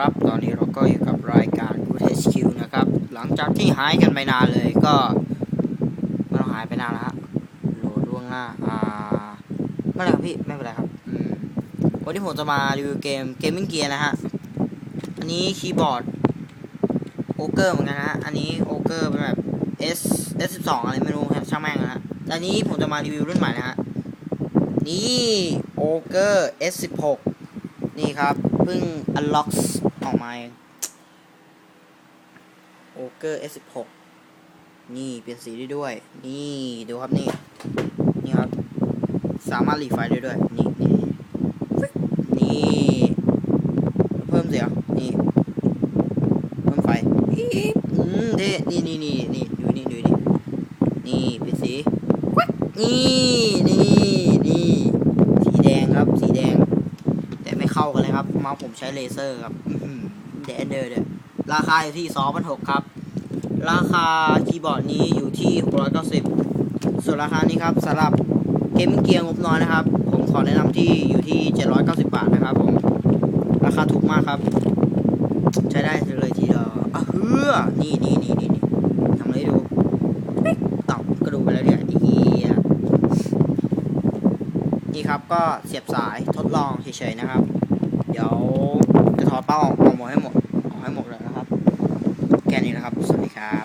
ครับ ตอนนี้เราก็อยู่กับรายการ Good HQ นะครับ หลังจากที่หายกันไปนานเลยก็ไม่ต้องหายไปนานแล้วฮะโหลดล่วงหน้า อ่าไม่เป็นไรครับพี่ ไม่เป็นไรครับอืมวันนี้ผมจะมารีวิวเกม Gaming Gear นะฮะ อันนี้คีย์บอร์ดโอเกอร์เหมือนกันนะฮะ อันนี้โอเกอร์เป็นแบบ S S12 อะไรไม่รู้ครับช่างแม่งนะฮะแต่อันนี้ผมจะมารีวิวรุ่นใหม่นะฮะ นี่โอเกอร์ S16 นี่ครับ เพิ่ง unlock ออกมาโอเกอร์ S16 นี่เปลี่ยนสีได้ด้วย นี่ดูครับนี่ นี่ครับ สามารถรีไฟได้ด้วย นี่นี่นี่ เพิ่มเสียงนี่ เพิ่มไฟอีอืมเท่นี่นี่นี่นี่ดูนี่ดูนี่นี่เปลี่ยนสี นี่สีแดงครับ สีแดง แต่ไม่ เข้ากันเลยครับเมาส์ผมใช้เลเซอร์ครับเดนเดอร์เดราคาอยู่ที่2,600ครับ ราคาคีย์บอร์ดนี้อยู่ที่ 690 ส่วนราคานี้ครับสำหรับเกมเกียร์งบน้อยนะครับ ผมขอแนะนำที่อยู่ที่ 790 บาทนะครับผมราคาถูกมากครับ ใช้ได้เลยทีเดียวอะเฮือนี่นี่นี่นี่นี่ทำอะไรให้ดูปิ๊กตอบก็ดูไปแล้วเนี่ยไอ้เหี้ย นี่ครับก็เสียบสายทดลองเฉยๆนะครับ เดี๋ยวจะถอดเป้าออกออกหมดให้หมดออกให้หมดเลยนะครับ แค่นี้นะครับ สวัสดีครับ